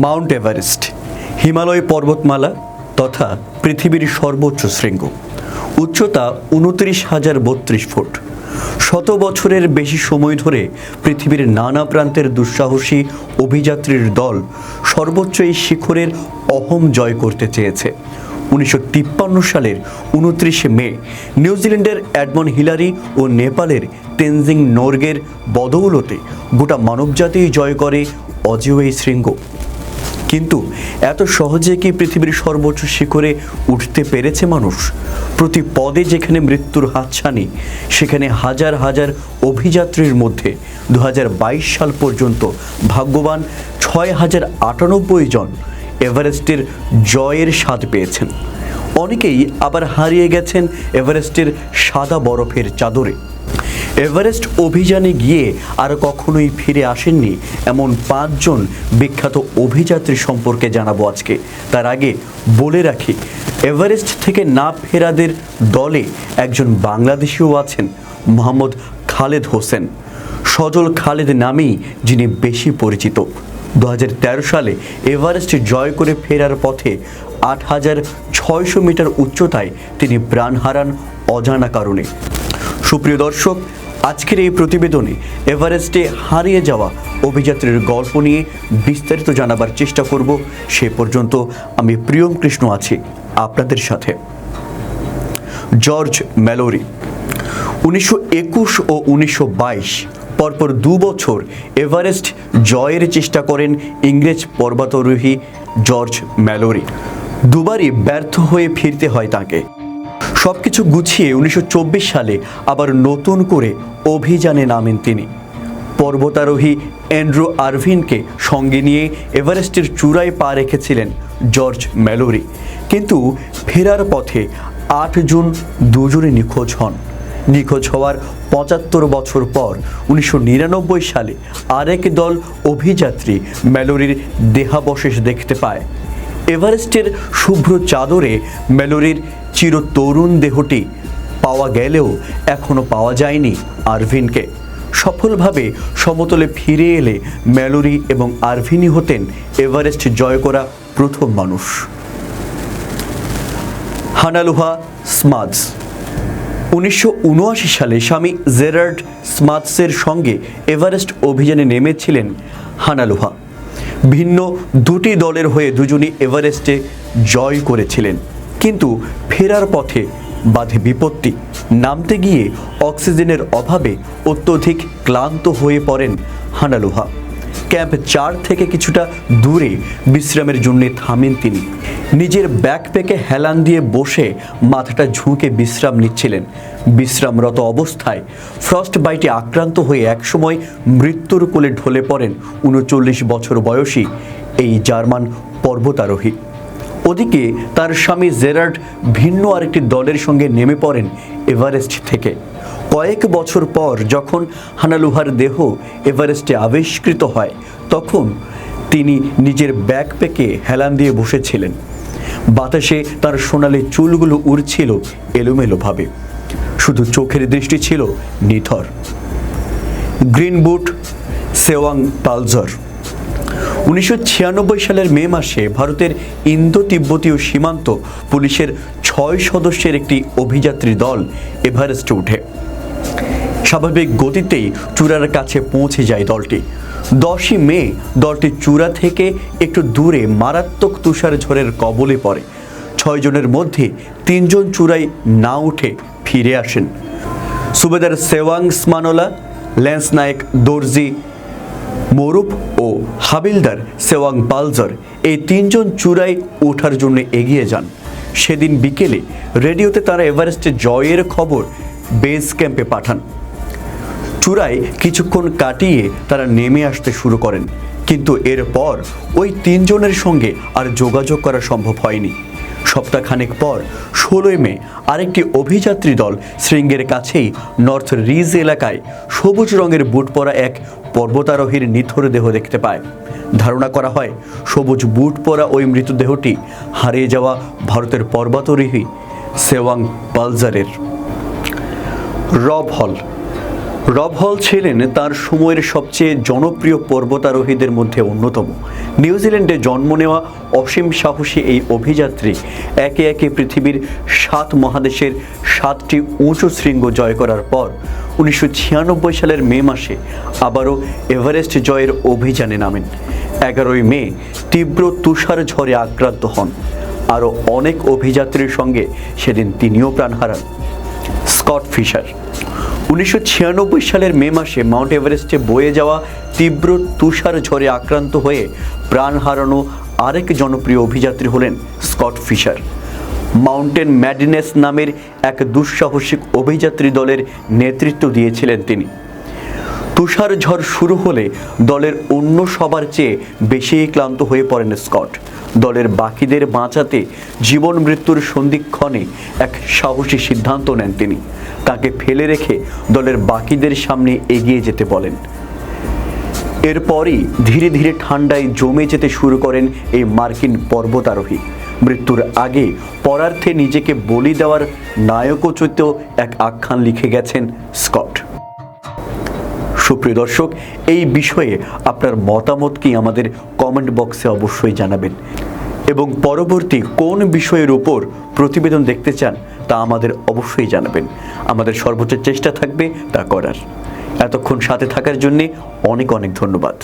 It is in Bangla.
মাউন্ট এভারেস্ট, হিমালয় পর্বতমালা তথা পৃথিবীর সর্বোচ্চ শৃঙ্গ। উচ্চতা উনত্রিশ হাজার বত্রিশ ফুট। শত বছরের বেশি সময় ধরে পৃথিবীর নানা প্রান্তের দুঃসাহসী অভিযাত্রীর দল সর্বোচ্চ এই শিখরের অহম জয় করতে চেয়েছে। উনিশশো তিপ্পান্ন সালের উনত্রিশে মে নিউজিল্যান্ডের অ্যাডমন হিলারি ও নেপালের তেনজিং নোর্গের বদৌলতে গোটা মানবজাতি জয় করে অজেয় এই শৃঙ্গ। কিন্তু এত সহজে কি পৃথিবীর সর্বোচ্চ শিখরে উঠতে পেরেছে মানুষ? প্রতি পদে যেখানে মৃত্যুর হাতছানি, সেখানে হাজার হাজার অভিযাত্রীর মধ্যে দু হাজার বাইশ সাল পর্যন্ত ভাগ্যবান ছয় হাজার আটানব্বই জন এভারেস্টের জয়ের স্বাদ পেয়েছেন। অনেকেই আবার হারিয়ে গেছেন এভারেস্টের সাদা বরফের চাদরে। এভারেস্ট অভিযানে গিয়ে আর কখনোই ফিরে আসেননি এমন পাঁচজন বিখ্যাত অভিযাত্রী সম্পর্কে জানাব আজকে। তার আগে বলে রাখি, এভারেস্ট থেকে না ফেরাদের দলে একজন বাংলাদেশিও আছেন, মোহাম্মদ খালেদ হোসেন। সজল খালেদ নামেই যিনি বেশি পরিচিত। দু হাজার তেরো সালে এভারেস্ট জয় করে ফেরার পথে আট হাজার ছয়শো মিটার উচ্চতায় তিনি প্রাণ হারান অজানা কারণে। সুপ্রিয় দর্শক আজকের এই প্রতিবেদনে এভারেস্টে হারিয়ে যাওয়া অভিযাত্রীর গল্প নিয়ে বিস্তারিত জানাবার চেষ্টা করব সে পর্যন্ত আমি প্রিয়ম কৃষ্ণ আছি আপনাদের সাথে। জর্জ ম্যালোরি, উনিশশো একুশ ও উনিশশো বাইশ পরপর দু বছর এভারেস্ট জয়ের চেষ্টা করেন ইংরেজ পর্বতারোহী জর্জ ম্যালোরি। দুবারই ব্যর্থ হয়ে ফিরতে হয় তাকে। সব কিছু গুছিয়ে উনিশশো চব্বিশ সালে আবার নতুন করে অভিযানে নামেন তিনি। পর্বতারোহী অ্যান্ড্রু আরভিনকে সঙ্গে নিয়ে এভারেস্টের চূড়ায় পা রেখেছিলেন জর্জ ম্যালোরি। কিন্তু ফেরার পথে আট জুন দুজনে নিখোঁজ হন। নিখোঁজ হওয়ার পঁচাত্তর বছর পর উনিশশো নিরানব্বই সালে আরেক দল অভিযাত্রী ম্যালোরির দেহাবশেষ দেখতে পায়। এভারেস্টের শুভ্র চাদরে ম্যালোরির চিরতরুণ দেহটি পাওয়া গেলেও এখনও পাওয়া যায়নি আরভিনকে। সফলভাবে সমতলে ফিরে এলে ম্যালোরি এবং আরভিনই হতেন এভারেস্ট জয় করা প্রথম মানুষ। হানালুহা স্মাদস। উনিশশো সালে স্বামী জেরার্ড স্মাদসের সঙ্গে এভারেস্ট অভিযানে নেমেছিলেন হানালুহা। ভিন্ন দুটি দলের হয়ে দুজনই এভারেস্টে জয় করেছিলেন। কিন্তু ফেরার পথে বাধে বিপত্তি। নামতে গিয়ে অক্সিজেনের অভাবে অত্যধিক ক্লান্ত হয়ে পড়েন হানালুহা। ক্যাম্প চার থেকে কিছুটা দূরে বিশ্রামের জন্য থামেন তিনি। নিজের ব্যাকপ্যাকে হেলান দিয়ে বসে মাথাটা ঝুঁকে বিশ্রাম নিচ্ছিলেন। বিশ্রামরত অবস্থায় ফ্রস্ট বাইটে আক্রান্ত হয়ে একসময় মৃত্যুর কোলে ঢলে পড়েন উনচল্লিশ বছর বয়সী এই জার্মান পর্বতারোহী। ওদিকে তার স্বামী জেরার্ড ভিন্ন আরেকটি দলের সঙ্গে নেমে পড়েন এভারেস্ট থেকে। কয়েক বছর পর যখন হানালুহার দেহ এভারেস্টে আবিষ্কৃত হয়, তখন তিনি নিজের ব্যাকপ্যাকে হেলান দিয়ে বসেছিলেন। বাতাসে তার সোনালি চুলগুলো উড়ছিল এলোমেলোভাবে। শুধু চোখের দৃষ্টি ছিল নিথর। Green boot Tsewang Paljor. উনিশশো ছিয়ানব্বই সালের মে মাসে ভারতের ইন্দো তিব্বতীয় সীমান্ত পুলিশের ছয় সদস্যের একটি অভিযাত্রী দল এভারেস্টে উঠে। স্বাভাবিক গতিতেই চূড়ার কাছে পৌঁছে যায় দলটি। দশই মে দলটি চূড়া থেকে একটু দূরে মারাত্মক তুষার ঝড়ের কবলে পড়ে। ছয়জনের মধ্যে তিনজন চূড়ায় না উঠে ফিরে আসেন। সুবেদার সেওয়াং স্মানোলা, ল্যান্স নায়ক দর্জি মরুপ ও হাবিলদার সেওয়াং পালজার এই তিনজন চূড়ায় ওঠার জন্য এগিয়ে যান। সেদিন বিকেলে রেডিওতে তারা এভারেস্টে জয়ের খবর বেস ক্যাম্পে পাঠান। চূড়ায় কিছুক্ষণ কাটিয়ে তারা নেমে আসতে শুরু করেন। কিন্তু এরপর ওই তিনজনের সঙ্গে আর যোগাযোগ করা সম্ভব হয়নি। সপ্তাহখানেক পর ষোলোই মে আরেকটি অভিযাত্রী দল শৃঙ্গের কাছেই নর্থ রিজ এলাকায় সবুজ রঙের বুট পরা এক পর্বতারোহীর নিথর দেহ দেখতে পায়। ধারণা করা হয়, সবুজ বুট পরা ওই মৃতদেহটি হারিয়ে যাওয়া ভারতের পর্বতারোহী সেওয়াং পালজারের। রব হল রব হল ছিলেন তার সময়ের সবচেয়ে জনপ্রিয় পর্বতারোহীদের মধ্যে অন্যতম। নিউজিল্যান্ডে জন্ম নেওয়া অসীম সাহসী এই অভিযাত্রী একে একে পৃথিবীর সাত মহাদেশের সাতটি উঁচু শৃঙ্গ জয় করার পর উনিশশো ছিয়ানব্বই সালের মে মাসে আবারও এভারেস্ট জয়ের অভিযানে নামেন। এগারোই মে তীব্র তুষার ঝড়ে আক্রান্ত হন। আরও অনেক অভিযাত্রীর সঙ্গে সেদিন তিনিও প্রাণ হারান। স্কট ফিশার উনিশশো ছিয়ানব্বই সালের মে মাসে মাউন্ট এভারেস্টে বয়ে যাওয়া তীব্র তুষার ঝড়ে আক্রান্ত হয়ে প্রাণ হারানো আরেক জনপ্রিয় অভিযাত্রী হলেন স্কট ফিশার। মাউন্টেন ম্যাডিনেস নামের এক দুঃসাহসিক অভিযাত্রী দলের নেতৃত্ব দিয়েছিলেন তিনি। তুষার ঝড় শুরু হলে দলের অন্য সবার চেয়ে বেশি ক্লান্ত হয়ে পড়েন স্কট। দলের বাকিদের বাঁচাতে জীবন মৃত্যুর সন্ধিক্ষণে এক সাহসী সিদ্ধান্ত নেন তিনি। তাকে ফেলে রেখে দলের বাকিদের সামনে এগিয়ে যেতে বলেন। এরপরই ধীরে ধীরে ঠান্ডায় জমে যেতে শুরু করেন এই মার্কিন পর্বতারোহী। মৃত্যুর আগে পরার্থে নিজেকে বলি দেওয়ার নায়কোচিত এক আখ্যান লিখে গেছেন স্কট। সুপ্রিয় দর্শক, এই বিষয়ে আপনার মতামত কি আমাদের কমেন্ট বক্সে অবশ্যই জানাবেন। এবং পরবর্তী কোন বিষয়ের উপর প্রতিবেদন দেখতে চান, তা আমাদের অবশ্যই জানাবেন। আমাদের সর্বোচ্চ চেষ্টা থাকবে তা করার। এতক্ষণ সাথে থাকার জন্যে অনেক অনেক ধন্যবাদ।